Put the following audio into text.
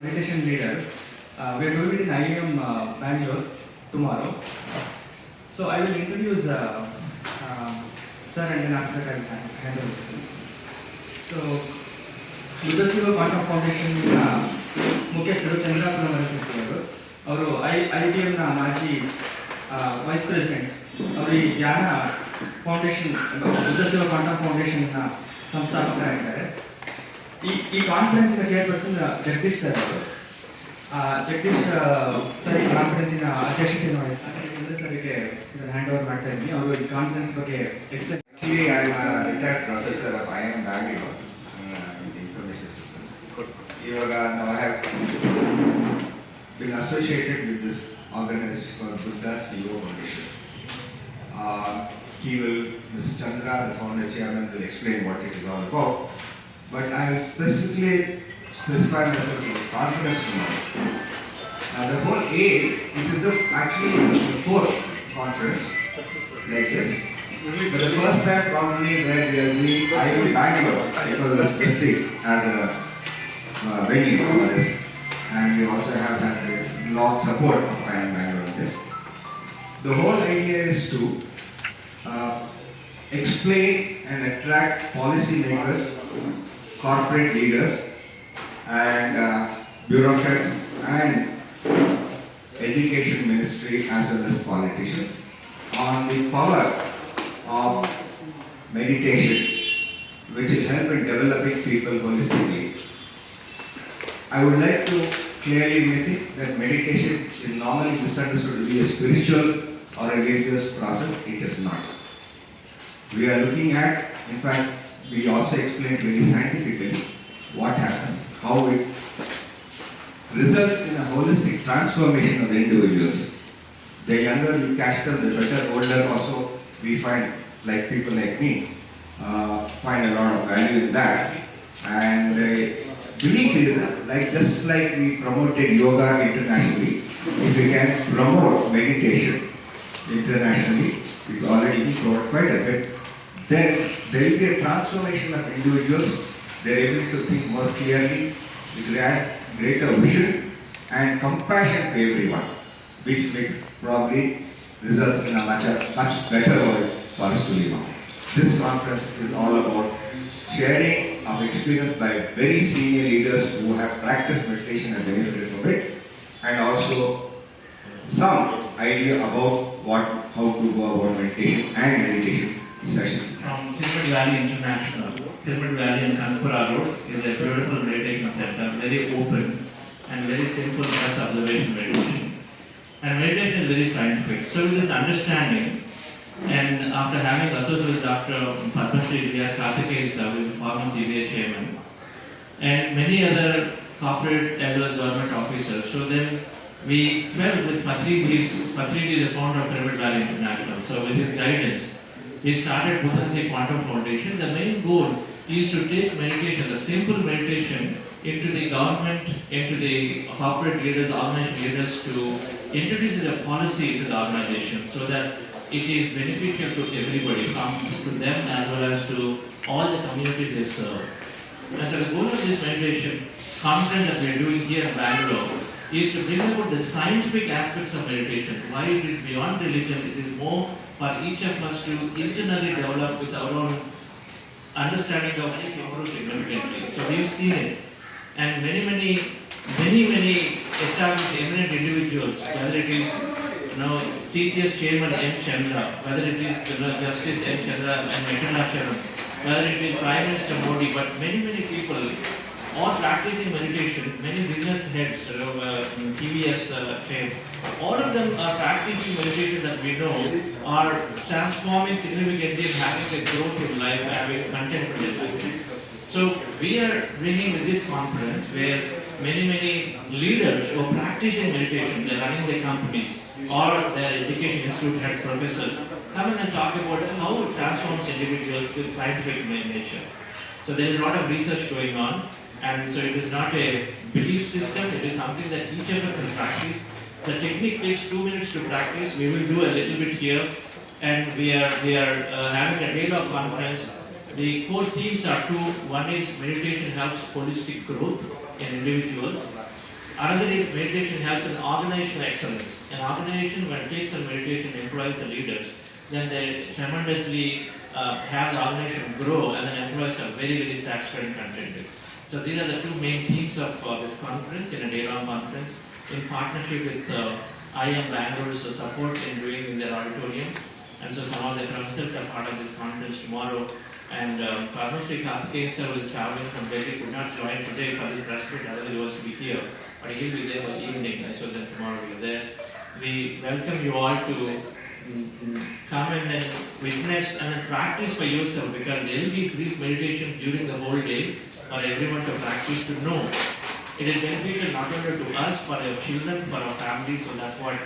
meditation leader. Uh, we are doing it in IIM uh, Bangalore tomorrow. So I will introduce uh, uh, sir and then after that I will hand over to him. So Yugashiva quantum foundation ಮುಖ್ಯಸ್ಥರು ಚಂದ್ರಾಪುರ ನರಸಿಂಹಿ ಅವರು ಅವರು I I T ಎಮ್ನ ಮಾಜಿ vice president ಅವರು ಈ ಜ್ಞಾನ foundation ಯುಗಶಿವ quantum ಫೌಂಡೇಶನ್ನ ಸಂಸ್ಥಾಪಕರಾಗಿದ್ದಾರೆ ಈ ಈ ಕಾನ್ಫರೆನ್ಸಿನ chairperson Jagadish sir ಅವರು ಆ, ಜಗದೀಶ್ ಆ, ಸರ್ ಈ ಕಾನ್ಫರೆನ್ಸಿನ ಅಧ್ಯಕ್ಷತೆಯನ್ನು ವಹಿಸ್ತಾರೆ ಚಂದ್ರ ಸರ್ಗೆ ಇದನ್ನು ಹ್ಯಾಂಡ್ ಓವರ್ ಮಾಡ್ತಾ ಇದ್ದೀನಿ ಅವರು ಈ ಕಾನ್ಫರೆನ್ಸ್ ಬಗ್ಗೆ explain Actually, I am a retired professor of IIM Bangalore uh, in the information systems. ಇವಾಗ ನಾವು have been associated with this organization called Buddha CEO Foundation. Uh, he will, Mr. Chandra, the founder chairman, will explain what it is all about. But I will specifically specify myself in this conference tomorrow. Uh, the whole aim, it is the actually the fourth conference like this. But the first time probably where we are doing IIM Bangalore because was prestige as a uh, venue for this. And we also have had a long support of IIM Bangalore in this. The whole idea is to uh, explain and attract policymakers, corporate leaders, and uh, bureaucrats and education ministry as well as politicians on the power of meditation which will help in developing people holistically. I would like to clearly make that meditation is normally misunderstood to be a spiritual or religious process. It is not. We are looking at, in fact, we also explained very scientifically what happens, how it results in a holistic transformation of the individuals. The younger you catch them, the better. Older also, we find, like people like me, uh, find a lot of value in that. And uh, belief is like just like we promoted yoga internationally, if we can promote meditation internationally, it's already been quite a bit. Then there will be a transformation of individuals. They're able to think more clearly, with great- greater vision and compassion to everyone, which makes probably results in a much, much better world for us to live on. This conference is all about sharing of experience by very senior leaders who have practiced meditation and benefited from it, and also some idea about what, how to go about meditation and meditation sessions. From Tilbury Valley International, Tilbury Valley and Kanpura Road is a beautiful meditation center, very open and very simple just observation meditation. And meditation is very scientific. So with this understanding, and after having associated with Dr. Padma Shri Vidya Karthikeya sir, who is former CBA chairman, and many other corporate as well as government officers. So then we felt with Patriji, Patriji is the founder of Tilbury Valley International. So with his guidance, we started Buddhasi Quantum Foundation. The main goal is to take meditation, the simple meditation, into the government, into the corporate leaders, organization leaders to introduce a policy into the organization so that it is beneficial to everybody, from to them as well as to all the communities they serve. And so the goal of this meditation conference that we are doing here in Bangalore is to bring about the scientific aspects of meditation, why it is beyond religion, it is more for each of us to internally develop with our own understanding of life improve significantly. So we've seen it. And many, many, many, many established eminent individuals, whether it is you know, TCS chairman M. Chandra, whether it is you know, Justice M. Chandra and Venkatachalam, whether it is Prime Minister Modi, but many, many people all practicing meditation, many business heads, you know, uh, TVS uh, head, all of them are practicing meditation that we know are transforming significantly having a growth in life, having contentment life. So we are bringing with this conference where many, many leaders who are practicing meditation, they're running their companies or their education institute heads, professors, come in and talk about how it transforms individuals with scientific nature. So there is a lot of research going on, and so it is not a belief system, it is something that each of us can practice. The technique takes two minutes to practice, we will do a little bit here, and we are, we are uh, having a day-long conference. The core themes are two, one is meditation helps holistic growth in individuals, Another is meditation helps in organizational excellence. An organization when it takes on meditation employs the leaders, then they tremendously uh, have the organization grow and then employees are very, very satisfied and contented. So these are the two main themes of uh, this conference, in a day-long conference, in partnership with uh, IM Bangalore's support in doing in their auditoriums. And so some of the professors are part of this conference tomorrow. And um, Shri Karthikeyan sir is traveling from Delhi could not join today for this press meet, otherwise he was to be here. But he'll be there for evening, I saw that tomorrow we are there. We welcome you all to come and then witness and then practice for yourself because there will be brief meditation during the whole day for everyone to practice to know. It is beneficial not only to us, for our children, for our families, so that's what